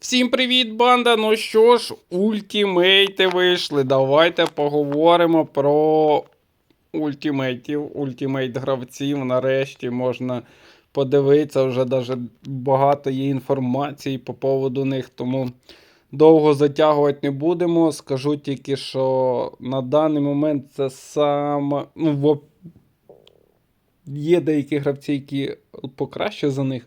Всім привіт, банда! Ну що ж, ультимейти вийшли. Давайте поговоримо про ультимейтів, ультимейт гравців. Нарешті можна подивитися, вже даже багато є інформації по поводу них, тому довго затягувати не будемо. Скажу тільки, що на даний момент це саме. Ну, є деякі гравці, які покраще за них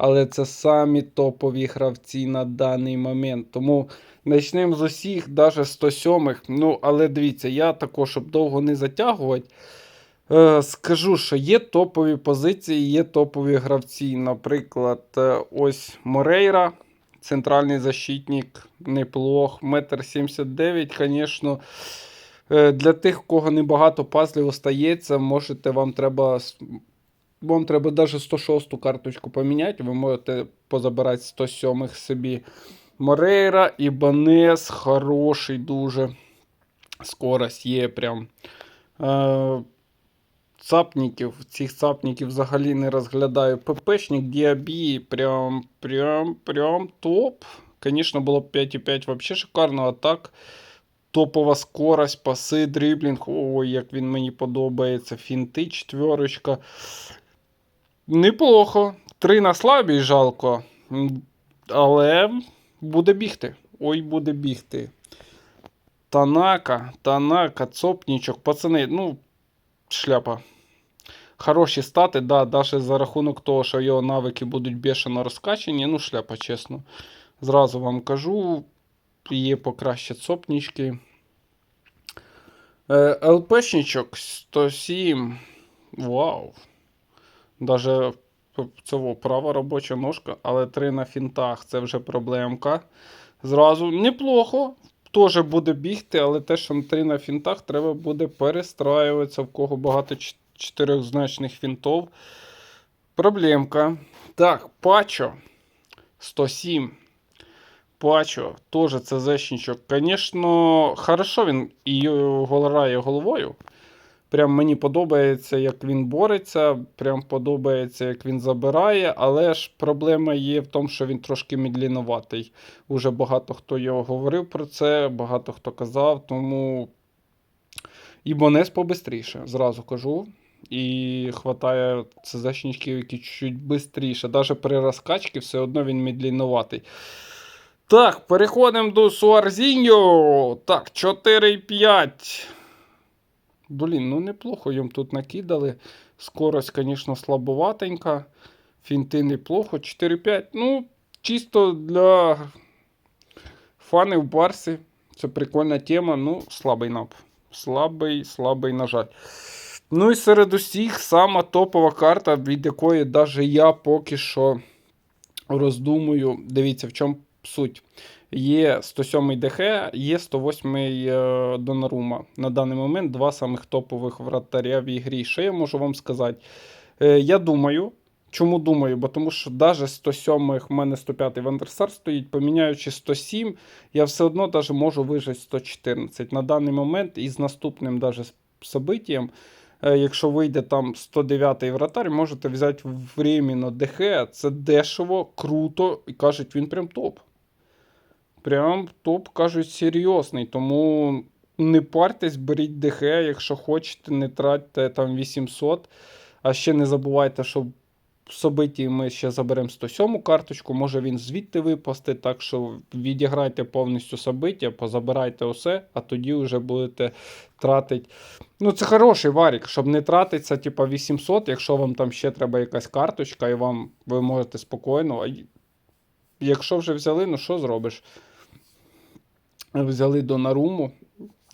але це самі топові гравці на даний момент. Тому почнемо з усіх, навіть 107 Ну, але дивіться, я також, щоб довго не затягувати, е, скажу, що є топові позиції, є топові гравці. Наприклад, е, ось Морейра, центральний защитник, неплох. Метр 79, звісно. Е, Для тих, у кого небагато пазлів остається, можете вам треба вам треба навіть 106 карточку поміняти, ви можете позабирати 107 собі. Морейра, Ібанес, хороший дуже. Скорость є прям. Е, цапників, цих цапників взагалі не розглядаю. ППшник, Діабі, прям, прям, прям топ. Звісно, було б 5,5 вообще шикарно, а так. Топова скорость, паси, дріблінг. Ой, як він мені подобається. Фінти, четверочка. Неплохо. Три на слабій жалко. Але буде бігти. Ой, буде бігти. Танака, Танака, цопнічок, пацани, ну, шляпа. Хороші стати, да, навіть за рахунок того, що його навики будуть бешено розкачені, ну, шляпа, чесно. Зразу вам кажу, є покраще цопнічки. Е, ЛПшничок 107. Вау. Даже цього права робоча ножка, але три на фінтах це вже проблемка. Зразу неплохо. Теж буде бігти, але те, що три на фінтах, треба буде перестраюватися, в кого багато чотирьохзначних фінтов. Проблемка. Так, Пачо 107. Пачо, теж це зешнічок. Звісно, хорошо він і грає головою. Прям мені подобається, як він бореться, прям подобається, як він забирає, але ж проблема є в тому, що він трошки медлінуватий. Уже багато хто його говорив про це, багато хто казав, тому і Бонес побистріше, зразу кажу. І хватає ЦЗшничків, які чуть швидше. Навіть при розкачці все одно він медлінуватий. Так, переходимо до Суарзіньо. Так, 4,5. Блін, ну неплохо їм тут накидали. Скорость, звісно, слабоватенька. Фінти неплохо. 4-5. Ну, чисто для фанів Барсі. Це прикольна тема. Ну, слабий нап. Слабий, слабий, на жаль. Ну і серед усіх сама топова карта, від якої навіть я поки що роздумую. Дивіться, в чому суть. Є 107 ДХ, є 108 е, Донарума. На даний момент два самих топових вратаря в ігрі. Що я можу вам сказати? Е, Я думаю. Чому думаю? Бо тому що навіть 107 в мене 105 Вандерсар стоїть, поміняючи 107, я все одно даже можу вижити 114. На даний момент і з наступним даже событием, е, якщо вийде там 109 вратар, можете взяти временно ДХ. Це дешево, круто, і кажуть, він прям топ. Прям топ, кажуть, серйозний. Тому не партесь, беріть ДХ, якщо хочете, не тратьте там 800. А ще не забувайте, що в собиті ми ще заберемо 107 карточку, може він звідти випасти, так що відіграйте повністю собиття, позабирайте усе, а тоді вже будете тратити. Ну, це хороший варік, щоб не тратитися, типа 800, якщо вам там ще треба якась карточка, і вам ви можете спокійно. А якщо вже взяли, ну що зробиш? Взяли до Наруму.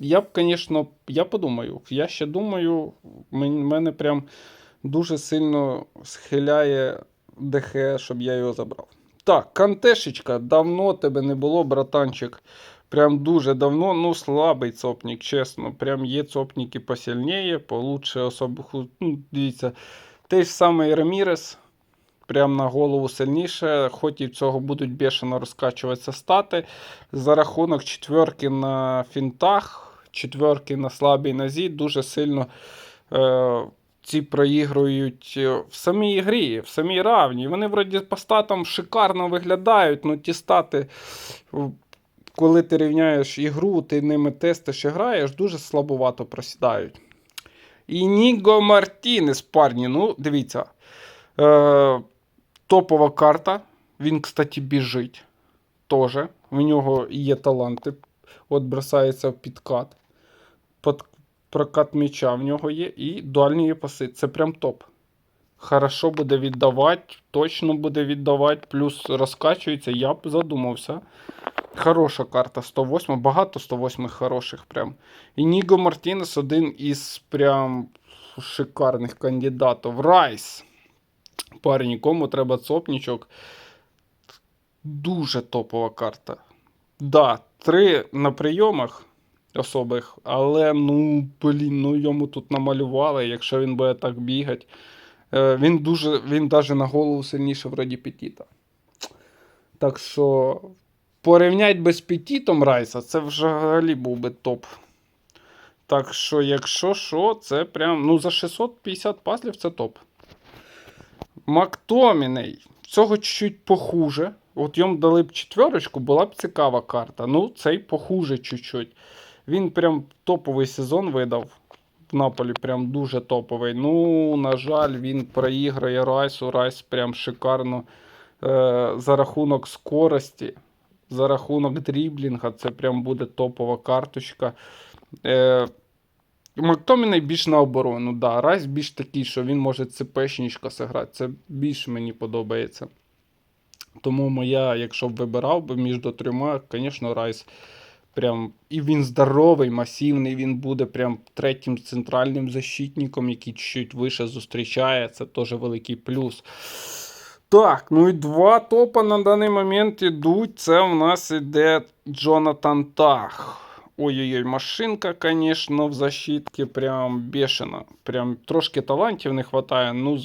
Я б, звісно, я подумаю. Я ще думаю, мене прям дуже сильно схиляє ДХ, щоб я його забрав. Так, Кантешечка, давно тебе не було, братанчик. Прям дуже давно, ну, слабий цопник, чесно. Прям є цопники посильніше, получше особо. ху- Ну, дивіться, той ж самий Рамірес, прям на голову сильніше, хоч і в цього будуть бешено розкачуватися стати. За рахунок четверки на фінтах, четверки на слабій нозі, дуже сильно е, ці проігрують в самій грі, в самій равні. Вони вроді по статам шикарно виглядають, але ті стати, коли ти рівняєш ігру, ти ними тестиш і граєш, дуже слабовато просідають. І Ніго Мартінес, парні, ну, дивіться. Е, топова карта. Він, кстати, біжить. Тоже. В нього є таланти. От бросається в підкат. Под, прокат м'яча в нього є. І дуальні паси. Це прям топ. Хорошо буде віддавати, точно буде віддавати, плюс розкачується, я б задумався. Хороша карта 108, багато 108 хороших прям. І Ніго Мартінес один із прям шикарних кандидатів. Райс. Парень, кому треба цопнічок. Дуже топова карта. Да, три на прийомах особих, але ну, блін, ну йому тут намалювали, якщо він буде так бігати. Е, Він дуже, він навіть на голову сильніше вроді Петіта. Так що порівнять би з Петітом Райса, це взагалі був би топ. Так що, якщо що, це прям, ну, за 650 пазлів це топ. Мактоміней. Цього чуть-чуть похуже. От йому дали б четверочку, була б цікава карта. Ну, цей похуже чуть-чуть. Він прям топовий сезон видав. В Наполі прям дуже топовий. Ну, на жаль, він проіграє Райсу. Райс прям шикарно е, за рахунок скорості, за рахунок дріблінга. Це прям буде топова карточка. Е, Мактоміней більш на оборону. Да. Райс більш такий, що він може ЦПшнічка зіграти. Це більше мені подобається. Тому моя, якщо б вибирав би між трьома, звісно, Райс прям. І він здоровий, масивний, він буде прям третім центральним защитником, який чуть вище зустрічає. Це теж великий плюс. Так, ну і два топа на даний момент ідуть. Це в нас іде Джонатан Тах. Ой-ой-ой, машинка, звісно, в защитці прям бешена. Прям трошки талантів не вистачає. Ну,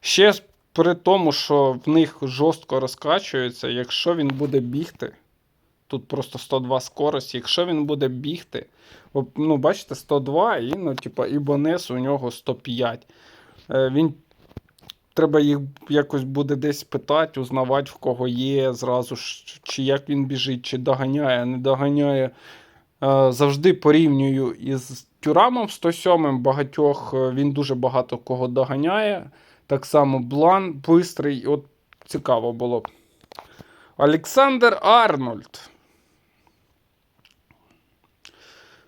ще при тому, що в них жорстко розкачується, якщо він буде бігти. Тут просто 102 скорость. Якщо він буде бігти, ну, бачите, 102 і, ну, типа, і у нього 105. Е, він треба їх якось буде десь питати, узнавати, в кого є, зразу ж, чи як він біжить, чи доганяє, не доганяє. Е, Завжди порівнюю із Тюрамом 107 багатьох, е, він дуже багато кого доганяє. Так само Блан бистрий. От цікаво було б. Олександр Арнольд.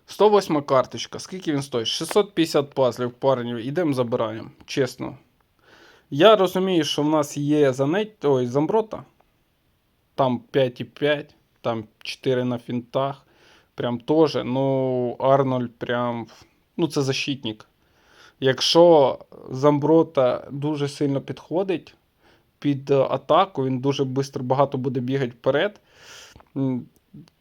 108 карточка. Скільки він стоїть? 650 пазлів парнів. Ідемо забираємо. Чесно. Я розумію, що в нас є занять... Ой, Замброта. Там 5,5, там 4 на фінтах. Прям теж. Ну, Арнольд прям. Ну, це защитник. Якщо Замброта дуже сильно підходить під е, атаку, він дуже швидко багато буде бігати вперед.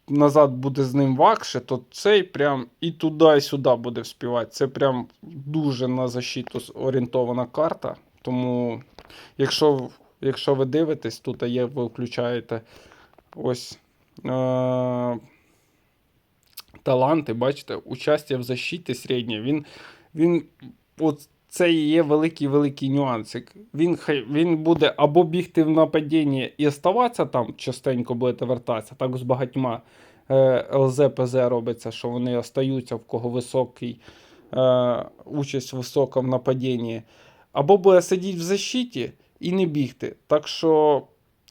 Назад буде з ним вакше, то цей прям і туди, і сюди буде вспівати. Це прям дуже на защиту орієнтована карта. Тому, якщо, якщо ви дивитесь, тут є, ви включаєте ось е- таланти, бачите, участя в защиті середнє. Він, він от це і є великий великий нюансик. Він, він буде або бігти в нападінні і оставатися там, частенько будете вертатися, так з багатьма е, ЛЗ, ПЗ робиться, що вони остаються, в кого високий е, участь висока в нападінні. Або буде сидіти в защиті і не бігти. Так що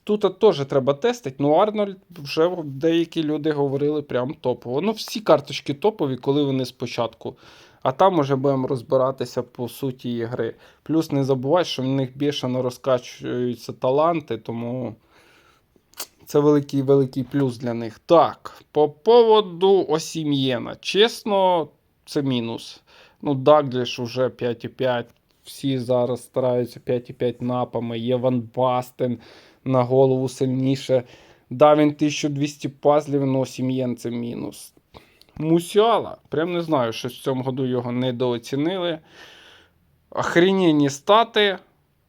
тут теж треба тестити. Ну, Арнольд вже деякі люди говорили прям топово. Ну, всі карточки топові, коли вони спочатку. А там уже будемо розбиратися по суті ігри. Плюс не забувай, що в них бішено розкачуються таланти, тому це великий великий плюс для них. Так, по поводу Осім'єна. Чесно, це мінус. Ну, Дагліш уже 5,5. Всі зараз стараються 5,5 напами. Є Ван Бастен на голову сильніше. Да, він 1200 пазлів, но Осім'єн це мінус. Мусіала. Прям не знаю, що в цьому году його недооцінили. Охрененні стати.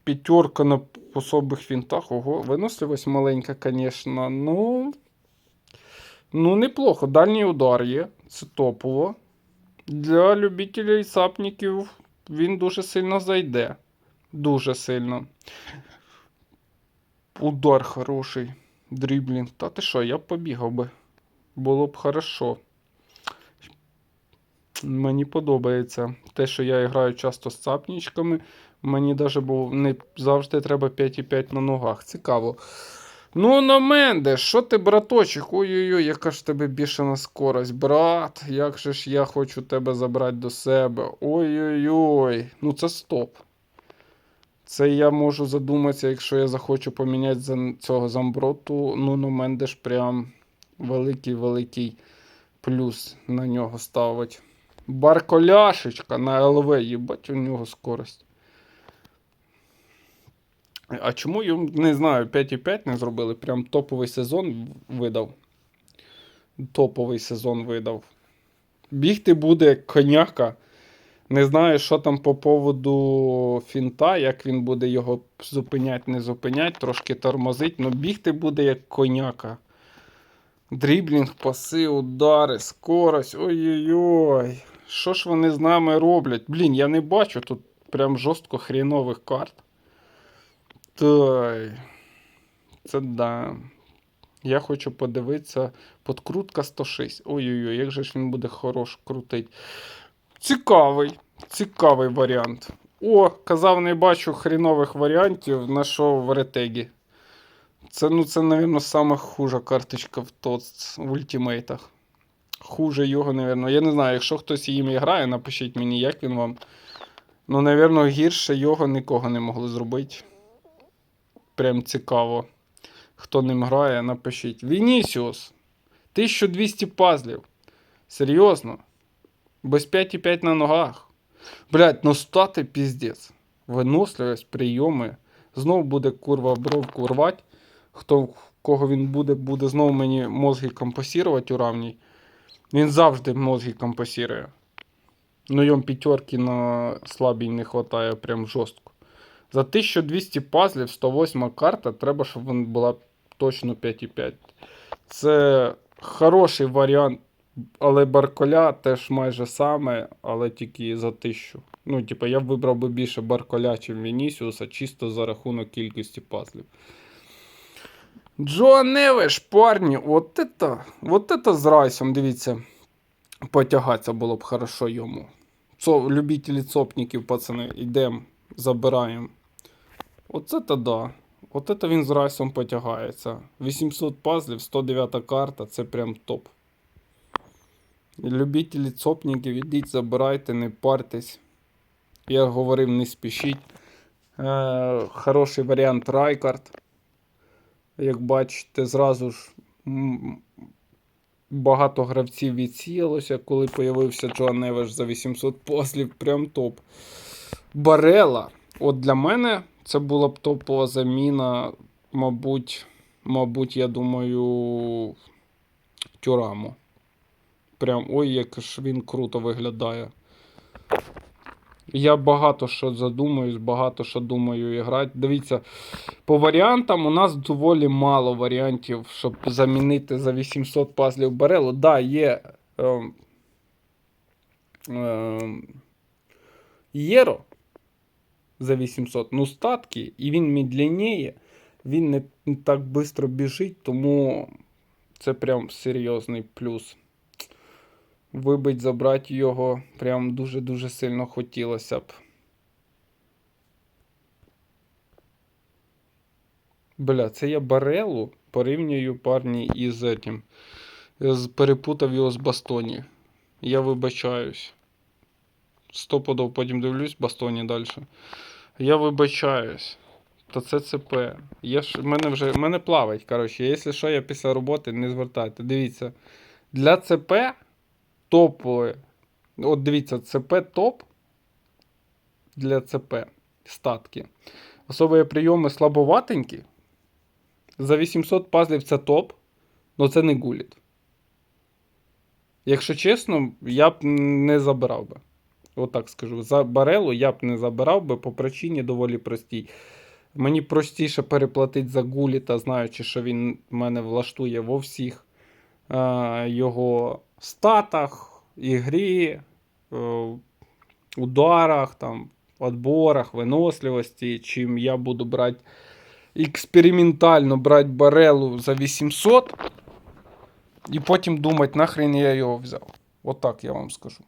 П'ятерка на особих фінтах. Ого, виносливість маленька, звісно. Ну, ну, неплохо. Дальній удар є. Це топово. Для любителів сапників він дуже сильно зайде. Дуже сильно. Удар хороший. Дріблінг. Та ти що, я б побігав би. Було б хорошо. Мені подобається те, що я граю часто з цапнічками. Мені навіть не завжди треба 5,5 на ногах. Цікаво. Ну, на менде, що ти, браточок? Ой-ой-ой, яка ж тебе бішена скорость. Брат, як же ж я хочу тебе забрати до себе. Ой-ой-ой. Ну це стоп. Це я можу задуматися, якщо я захочу поміняти цього замброту. Ну, на менде ж прям великий-великий плюс на нього ставить. Барколяшечка на ЛВ, їбать у нього скорость. А чому йому, не знаю, 5,5 не зробили? Прям топовий сезон видав. Топовий сезон видав. Бігти буде коняка. Не знаю, що там по поводу фінта, як він буде його зупиняти, не зупиняти, трошки тормозить, але бігти буде як коняка. Дріблінг, паси, удари, скорость. Ой-ой-ой. Що ж вони з нами роблять? Блін, я не бачу тут прям жорстко хрінових карт. Той. Це да. Я хочу подивитися. Подкрутка 106. Ой-ой-ой, як же ж він буде хорош крутить. Цікавий. Цікавий варіант. О, казав, не бачу хрінових варіантів. Знайшов в ретегі. Це, ну, це, напевно, сама хужа карточка в ТОЦ в ультимейтах. Хуже його, напевно. Я не знаю, якщо хтось їм грає, напишіть мені, як він вам. Ну, напевно, гірше його нікого не могли зробити. Прям цікаво. Хто ним грає, напишіть. Вінісіус. 1200 пазлів. Серйозно. Без 5,5 на ногах. Блять, ну стати піздець. Виносливість, прийоми. Знов буде курва бровку рвати. Хто кого він буде, буде знову мені мозги компасірувати у равній. Він завжди мозги компасірує. Ну йому п'ятерки на слабій не вистачає прям жорстко. За 1200 пазлів 108 карта, треба, щоб вона була точно 5,5. Це хороший варіант, але Барколя теж майже саме, але тільки за 1000. Ну, типу, я б вибрав би більше Барколя, чим Вінісіуса, чисто за рахунок кількості пазлів. Джо Невеш, парні, от это, от это з Райсом, дивіться, потягатися було б хорошо йому. Цо, любителі цопників, пацани, йдемо, забираємо. Оце то да. От это він з Райсом потягається. 800 пазлів, 109 карта, це прям топ. Любителі цопників, ідіть, забирайте, не партесь. Я говорив, не спішіть. Е, хороший варіант Райкард. Як бачите, зразу ж багато гравців відсіялося, коли появився Джоан Невеш за 800 послів. Прям топ. Барела. От для мене це була б топова заміна, мабуть, мабуть, я думаю, Тюраму. Прям ой, як ж він круто виглядає. Я багато що задумуюсь, багато що думаю і грати. Дивіться, по варіантам у нас доволі мало варіантів, щоб замінити за 800 пазлів барелу. Так, да, є. Е, е, Єро за 800. Ну, статки, і він медленніє, він не, так швидко біжить, тому це прям серйозний плюс. Вибить, забрати його прям дуже-дуже сильно хотілося б. Бля, це я Барелу порівнюю парні із этим. Перепутав його з Бастоні. Я вибачаюсь. Стопудов потім дивлюсь Бастоні далі. Я вибачаюсь. Та це ЦП. Я ж, мене вже мене плавать. Коротше, якщо що, я після роботи не звертайте. Дивіться. Для ЦП топове. От дивіться, ЦП топ для ЦП статки. Особливі прийоми слабоватенькі. За 800 пазлів це топ, але це не гуліт. Якщо чесно, я б не забирав би. Отак скажу. За барелу я б не забирав би по причині доволі простій. Мені простіше переплатити за гуліта, знаючи, що він мене влаштує во всіх е, його статах, ігрі, е, ударах, там, отборах, виносливості, чим я буду брати експериментально брати барелу за 800 і потім думати, нахрен я його взяв. Отак я вам скажу.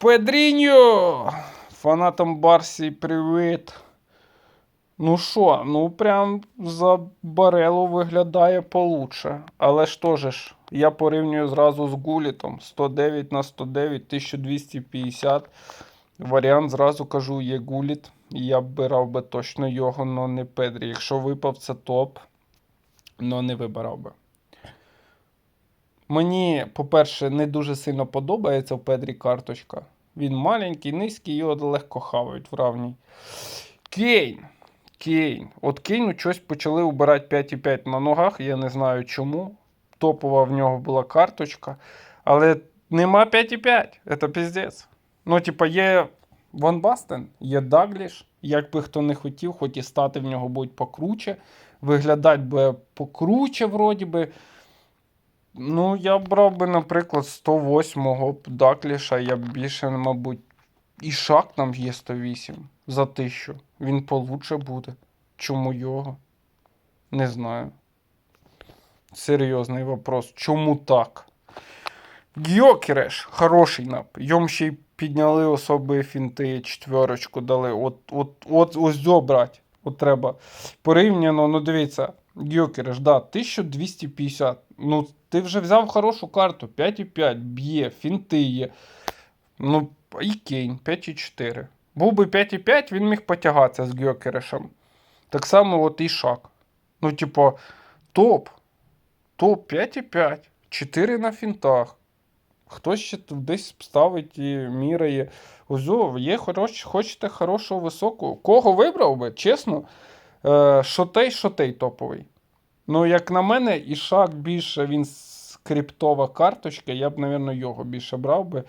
Педріньо! Фанатам Барсі, привіт. Ну що, ну прям за барелу виглядає получше. Але ж теж ж, я порівнюю зразу з гулітом 109 на 109, 1250. Варіант зразу кажу, є гуліт. Я б брав би точно його, но не Педрі. Якщо випав це топ, но не вибирав би. Мені, по-перше, не дуже сильно подобається в Педрі карточка. Він маленький, низький, його легко хавають в равній. Кейн. Кейн. От Кейну щось почали убирати 5,5 на ногах, я не знаю чому. Топова в нього була карточка. Але нема 5,5. Це піздець. Ну, типа, є Ван Бастен, є Дагліш. Як би хто не хотів, хоч і стати в нього будуть покруче. Виглядати би покруче, вроді би. Ну, я брав би, наприклад, 108-го Дакліша, я б більше, мабуть, і шаг там є 108 за 1000. Він получше буде. Чому його? Не знаю. Серйозний вопрос. Чому так? Гьокереш, хороший нап. Йом ще й підняли особи фінти, четверочку дали. От, от, от ось зо брать. От треба. Порівняно, ну дивіться, Гьокереш, да, 1250. Ну, ти вже взяв хорошу карту. 5,5, б'є, фінти є. Ну, і Кейн, 5,4. Був би 5,5, він міг потягатися з Гьокерешем. Так само от і Шак. Ну, типу, топ. Топ 5,5. 4 на фінтах. Хтось ще десь ставить і міряє. Ось, о, є хорош, хочете хорошого високого. Кого вибрав би? Чесно, е, шотей, шотей топовий. Ну, як на мене, і шаг більше він скриптова карточка, я б, мабуть, його більше брав би.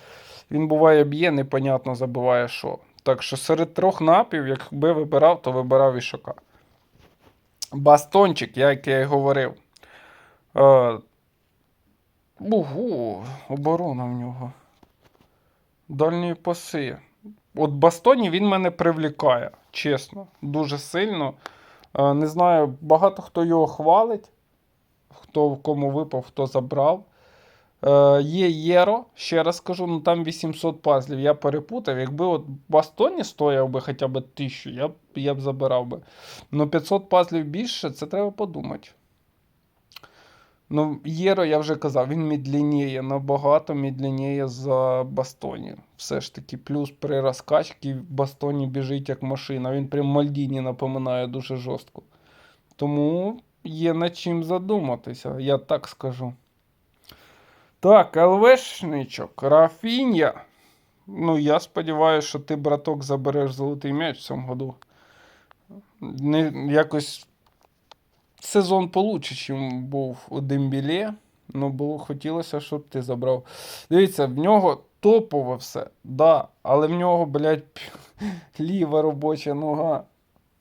Він буває б'є, непонятно забуває що. Так що серед трьох напів, якби вибирав, то вибирав і шока. Бастончик, як я і говорив. Е, Ого, оборона в нього. Дальні паси. От Бастоні він мене привлікає, чесно, дуже сильно. Е, Не знаю, багато хто його хвалить, хто в кому випав, хто забрав. Е, Є Єро, ще раз скажу, ну там 800 пазлів. Я перепутав. Якби от Бастоні стояв би хоча б 1000, я б, я б забирав би. Ну 500 пазлів більше, це треба подумати. Ну, Єро, я вже казав, він медленніє, набагато медленніє за Бастоні. Все ж таки, плюс при розкачці Бастоні біжить як машина. Він прям Мальдіні напоминає дуже жорстко. Тому є над чим задуматися, я так скажу. Так, ЛВшничок, Рафінья. Ну, я сподіваюся, що ти, браток, забереш золотий м'яч в цьому году. Не, якось сезон получше, ніж був у Дембілі. Ну, було хотілося, щоб ти забрав. Дивіться, в нього топове все, да, але в нього, блядь, ліва робоча нога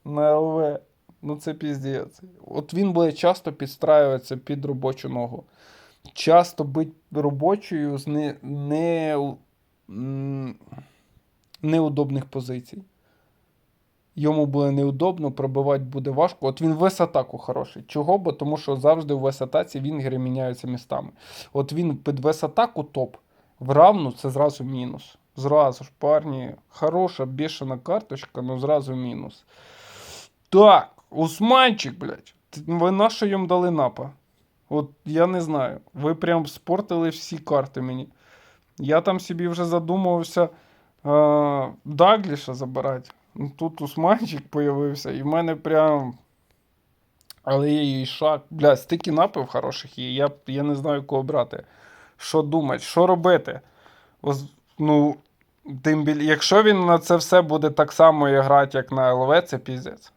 на ЛВ. Ну, це піздець. От він буде часто підстраюватися під робочу ногу. Часто бути робочою з не, не, неудобних позицій. Йому буде неудобно, пробивати буде важко. От він весь атаку хороший. Чого? Бо тому що завжди в весь атаці вінгери міняються містами. От він під весь атаку топ. В равну це зразу мінус. Зразу ж, парні, хороша, бішена карточка, але зразу мінус. Так, Усманчик, блядь. Ви на що йому дали напа? От я не знаю. Ви прям спортили всі карти мені. Я там собі вже задумувався е, Дагліша забирати. Ну, Тут Усманчик появився, і в мене прям. Але є і шаг. Бля, стільки напив хороших є. Я, я не знаю, кого брати. Що думати, що робити? Ось, ну, тим біль... Якщо він на це все буде так само грати, як на ЛВ, це піздець.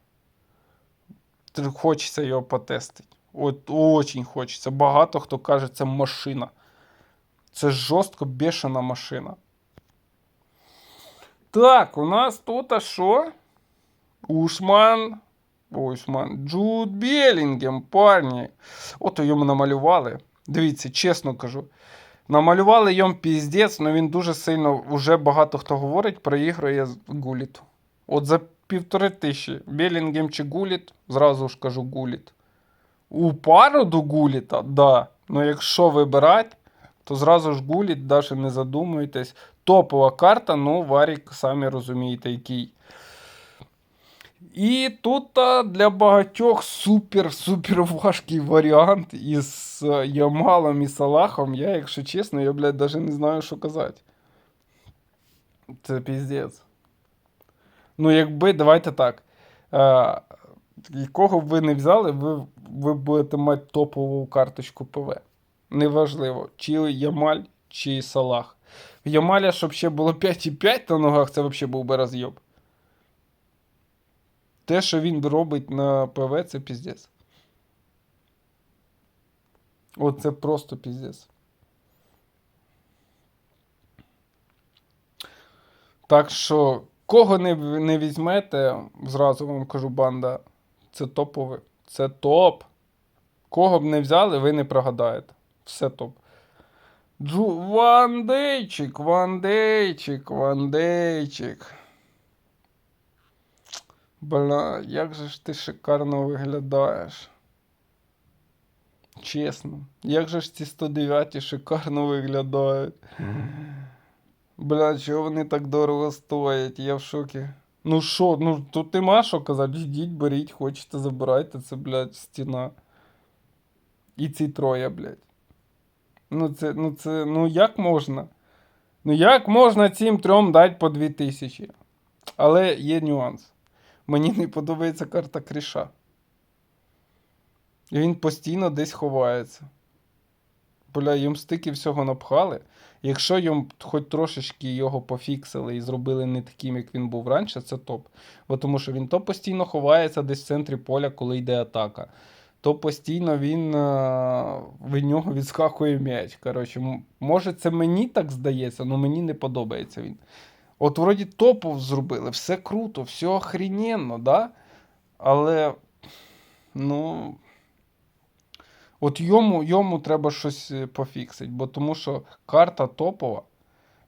Хочеться його потестити. От очень хочеться. Багато хто каже, це машина. Це жорстко бешена машина. Так, у нас тут а що? Ушман. Ушман. Джуд Белінгем, парні. От йому намалювали. Дивіться, чесно кажу. Намалювали йому піздець, але він дуже сильно, вже багато хто говорить, проігрує з Гуліт. От за півтори тисячі Белінгем чи Гуліт, зразу ж кажу Гуліт. У пару до Гуліта, да. Ну якщо вибирати, то зразу ж Гуліт, навіть не задумуйтесь. Топова карта, ну, Варік, самі розумієте, який. І тут для багатьох супер-супер важкий варіант із е, Ямалом і Салахом. Я, якщо чесно, я, блядь, навіть не знаю, що казати. Це піздець. Ну, якби, давайте так. Е, якого б ви не взяли, ви, ви будете мати топову карточку ПВ. Неважливо, чи Ямаль, чи Салах. В Ямаля, щоб ще було 5,5 на ногах, це взагалі був би розйоб. Те, що він робить на ПВ, це піздець. От це просто піздець. Так що, кого не, не візьмете, зразу вам кажу, банда, це топове. Це топ. Кого б не взяли, ви не прогадаєте. Все топ. Джу... Вандейчик, Вандейчик, Вандейчик. Бля, як же ж ти шикарно виглядаєш. Чесно. Як же ж ці 109 шикарно виглядають. Бля, чого вони так дорого стоять? Я в шокі. Ну що, ну тут нема що казати. Йдіть, беріть, хочете, забирайте, це, блядь, стіна. І ці троє, блядь. Ну це, ну це, ну як можна? Ну як можна цим трьом дати по 2000? Але є нюанс. Мені не подобається карта Кріша. І він постійно десь ховається. Бля, їм стільки всього напхали. Якщо їм хоч трошечки його пофіксили і зробили не таким, як він був раніше, це топ. Бо тому що він то постійно ховається десь в центрі поля, коли йде атака, то постійно він е, від нього відскакує м'яч. Коротше, може, це мені так здається, але мені не подобається він. От вроді топов зробили, все круто, все охрененно, да? Але, ну. От йому, йому треба щось е, пофіксити, бо тому що карта топова.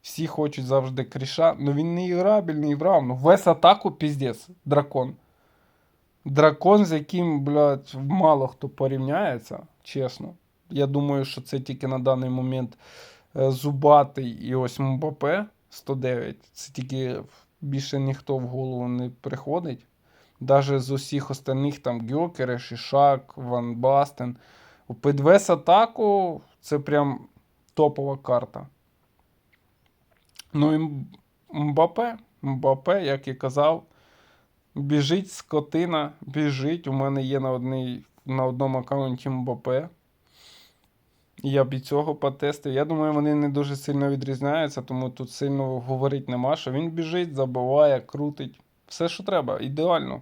Всі хочуть завжди кріша, ну він не іграбельний в равно. Весь атаку піздець, дракон. Дракон, з яким, блядь, мало хто порівняється, чесно. Я думаю, що це тільки на даний момент е, Зубатий і ось Мбапе 109. Це тільки більше ніхто в голову не приходить. Даже з усіх остальних там Гьокереш, Ішак, Ван Бастен. У Підвес атаку це прям топова карта. Ну і Мбапе, Мбапе, як і казав, біжить скотина, біжить. У мене є на, одній, на одному аккаунті Мбапе. Я б і цього потестив. Я думаю, вони не дуже сильно відрізняються, тому тут сильно говорити нема, що він біжить, забиває, крутить. Все, що треба, ідеально.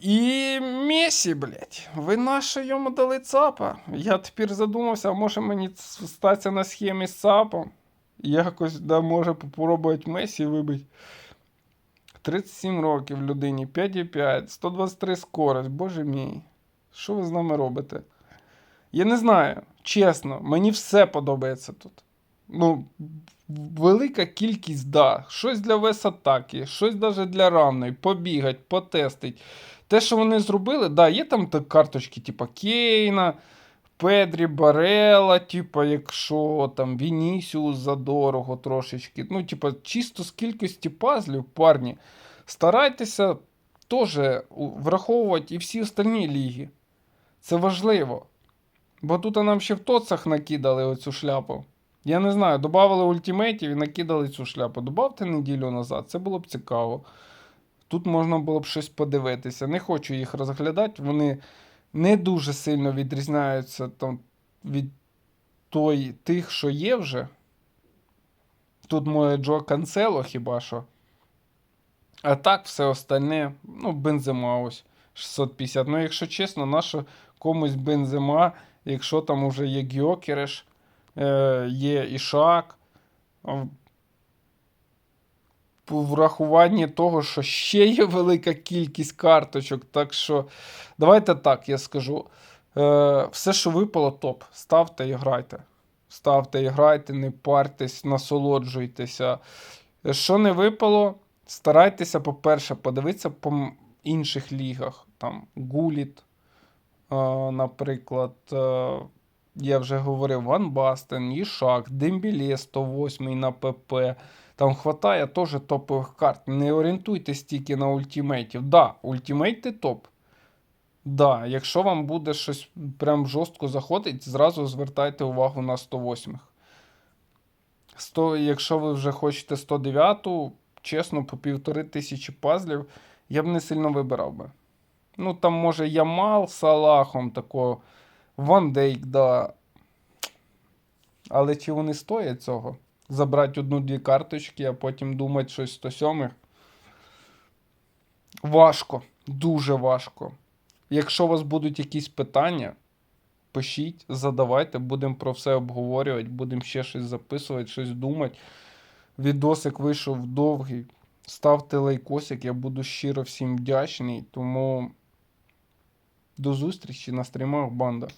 І Месі, блядь, ви наше йому дали ЦАПа. Я тепер задумався, а може мені статися на схемі з ЦАПом. Якось, да, може попробувати Месі вибити. 37 років людині, 5,5, 123 скорость, боже мій. Що ви з нами робите? Я не знаю, чесно, мені все подобається тут. Ну, велика кількість, да. Щось для вес-атаки, щось навіть для равної, побігать, потестить. Те, що вони зробили, да, є там карточки, типа Кейна, Педрі, Барела, типа, якщо там Вінісіус задорого трошечки. Ну, типа, чисто з кількості пазлів, парні, старайтеся теж враховувати і всі остальні ліги. Це важливо. Бо тут нам ще в тоцах накидали оцю шляпу. Я не знаю, додавали ультимейтів і накидали цю шляпу. Добавте неділю назад, це було б цікаво. Тут можна було б щось подивитися. Не хочу їх розглядати, вони не дуже сильно відрізняються там, від той, тих, що є вже. Тут моє Джо Канцело хіба що. А так, все остальне, ну, бензима ось 650. Ну, якщо чесно, нащо комусь бензима, якщо там уже є Гьокереш, е, є Ішак. Врахуванні того, що ще є велика кількість карточок. Так що, давайте так, я скажу. Е, все, що випало, топ. Ставте і грайте. ставте і грайте, не парьтесь, насолоджуйтеся. Що не випало, старайтеся, по-перше, подивитися по інших лігах. Там Гуліт, е, наприклад, е, я вже говорив, Ван Бастен, Ішак, Дембілє 108 на ПП. Там хватає теж топових карт. Не орієнтуйтесь тільки на ультимейтів. Да, ультимейти топ. Да, якщо вам буде щось прям жорстко заходить, зразу звертайте увагу на 108. 100, якщо ви вже хочете 109, чесно, по півтори тисячі пазлів, я б не сильно вибирав би. Ну, там може Ямал Салахом, тако, Ван Дейк, да. Але чи вони стоять цього? Забрати одну-дві карточки, а потім думати щось 107. Важко, дуже важко. Якщо у вас будуть якісь питання, пишіть, задавайте, будемо про все обговорювати, будемо ще щось записувати, щось думати. Відосик вийшов довгий. Ставте лайкосик, я буду щиро всім вдячний. Тому до зустрічі на стрімах, банда.